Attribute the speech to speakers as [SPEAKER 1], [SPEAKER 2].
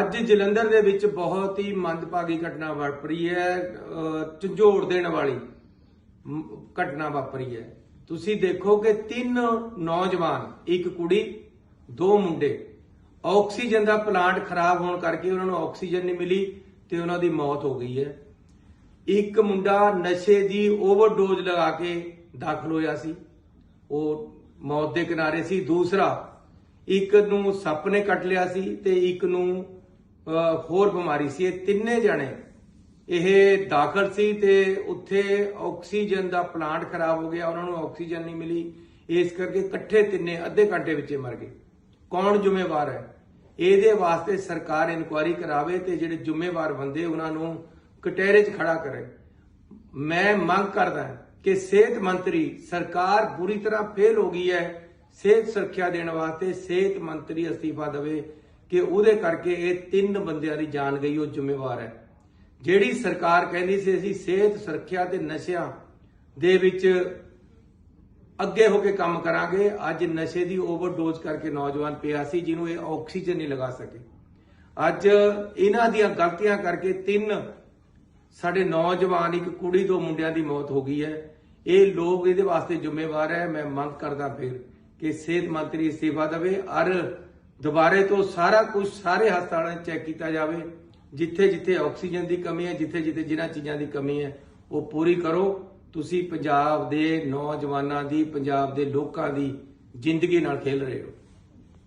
[SPEAKER 1] ਅੱਜ ਜਲੰਧਰ ਦੇ ਵਿੱਚ ਬਹੁਤ ਹੀ ਮੰਦਭਾਗੀ ਘਟਨਾ ਵਾਪਰੀ ਹੈ, ਅਹ, ਝੰਜੋੜ ਦੇਣ ਵਾਲੀ ਘਟਨਾ ਵਾਪਰੀ ਹੈ। ਤੁਸੀਂ ਦੇਖੋ ਕਿ ਤਿੰਨ ਨੌਜਵਾਨ, ਇੱਕ ਕੁੜੀ, ਦੋ ਮੁੰਡੇ, ਆਕਸੀਜਨ ਦਾ ਪਲਾਂਟ ਖਰਾਬ ਹੋਣ ਕਰਕੇ ਉਹਨਾਂ ਨੂੰ ਆਕਸੀਜਨ ਨਹੀਂ ਮਿਲੀ ਤੇ ਉਹਨਾਂ ਦੀ ਮੌਤ ਹੋ ਗਈ ਹੈ। ਇੱਕ ਮੁੰਡਾ ਨਸ਼ੇ ਦੀ ਓਵਰਡੋਜ਼ ਲਗਾ ਕੇ ਦਾਖਲ ਹੋਇਆ ਸੀ। ਉਹ ਮੌਤ ਦੇ ਕਿਨਾਰੇ ਸੀ। ਦੂਸਰਾ, ਇੱਕ ਨੂੰ ਸੱਪ ਨੇ ਕੱਟ ਲਿਆ ਸੀ ਤੇ ਇੱਕ ਨੂੰ ਹੋਰ ਬਿਮਾਰੀ ਸੀ। ਇਹ ਤਿੰਨੇ ਜਣੇ। ਇਹ ਦਾਖਲ ਸੀ ਤੇ ਉੱਥੇ ਆਕਸੀਜਨ ਦਾ ਪਲਾਂਟ ਖਰਾਬ ਹੋ ਗਿਆ। ਉਹਨਾਂ ਨੂੰ ਆਕਸੀਜਨ ਨਹੀਂ ਮਿਲੀ। ਇਸ ਕਰਕੇ ਇਕੱਠੇ ਤਿੰਨੇ ਅੱਧੇ ਘੰਟੇ ਵਿੱਚ ਮਰ ਗਏ। ਕੌਣ ਜ਼ਿੰਮੇਵਾਰ ਹੈ? ਇਹਦੇ ਵਾਸਤੇ ਸਰਕਾਰ ਇਨਕੁਆਇਰੀ ਕਰਾਵੇ ਤੇ ਜਿਹੜੇ ਜ਼ਿੰਮੇਵਾਰ ਬੰਦੇ ਉਹਨਾਂ ਨੂੰ ਕਟਹਿਰੇ 'ਚ ਖੜਾ ਕਰੇ। ਮੈਂ ਮੰਗ ਕਰਦਾ ਕਿ ਸਿਹਤ ਮੰਤਰੀ, ਸਰਕਾਰ ਬੁਰੀ ਤਰ੍ਹਾਂ ਫੇਲ ਹੋ ਗਈ ਹੈ। ਸਿਹਤ ਸੁਰੱਖਿਆ ਦੇਣ ਵਾਸਤੇ ਸਿਹਤ ਮੰਤਰੀ ਅਸਤੀਫਾ ਦੇਵੇ। ਕਿ ਉਹਦੇ ਕਰਕੇ ਇਹ ਤਿੰਨ ਬੰਦਿਆਂ ਦੀ ਜਾਨ ਗਈ, ਉਹ ਜ਼ਿੰਮੇਵਾਰ ਹੈ। ਜਿਹੜੀ ਸਰਕਾਰ ਕਹਿੰਦੀ ਸੀ, ਅਸੀਂ ਸਿਹਤ, ਸੁਰੱਖਿਆ ਤੇ ਨਸ਼ਿਆਂ ਦੇ ਵਿੱਚ ਅੱਗੇ ਹੋ ਕੇ ਕੰਮ ਕਰਾਂਗੇ, ਅੱਜ ਨਸ਼ੇ ਦੀ ਓਵਰਡੋਜ਼ ਕਰਕੇ ਨੌਜਵਾਨ ਪਿਆ ਸੀ, ਜਿਹਨੂੰ ਇਹ ਆਕਸੀਜਨ ਨਹੀਂ ਲਗਾ ਸਕੇ। ਅੱਜ ਇਹਨਾਂ ਦੀਆਂ ਗਲਤੀਆਂ ਕਰਕੇ ਤਿੰਨ ਸਾਡੇ ਨੌਜਵਾਨ, ਇੱਕ ਕੁੜੀ, ਦੋ ਮੁੰਡਿਆਂ ਦੀ ਮੌਤ ਹੋ ਗਈ ਹੈ। ਇਹ ਲੋਕ ਇਹਦੇ ਵਾਸਤੇ ਜ਼ਿੰਮੇਵਾਰ ਹੈ। ਮੈਂ ਮੰਗ ਕਰਦਾ ਫਿਰ ਕਿ ਸਿਹਤ ਮੰਤਰੀ ਅਸਤੀਫਾ ਦੇਵੇ। ਅਰ ਦੁਬਾਰੇ ਤੋਂ ਸਾਰਾ ਕੁਝ ਸਾਰੇ ਹਸਪਤਾਲਾਂ 'ਚ ਚੈੱਕ ਕੀਤਾ ਜਾਵੇ, ਜਿੱਥੇ ਜਿੱਥੇ ਆਕਸੀਜਨ ਦੀ ਕਮੀ ਹੈ, ਜਿੱਥੇ ਜਿੱਥੇ ਜਿਨ੍ਹਾਂ ਚੀਜ਼ਾਂ ਦੀ ਕਮੀ ਹੈ, ਉਹ ਪੂਰੀ ਕਰੋ। ਤੁਸੀਂ ਪੰਜਾਬ ਦੇ ਨੌਜਵਾਨਾਂ ਦੀ, ਪੰਜਾਬ ਦੇ ਲੋਕਾਂ ਦੀ ਜ਼ਿੰਦਗੀ ਨਾਲ ਖੇਲ ਰਹੇ ਹੋ।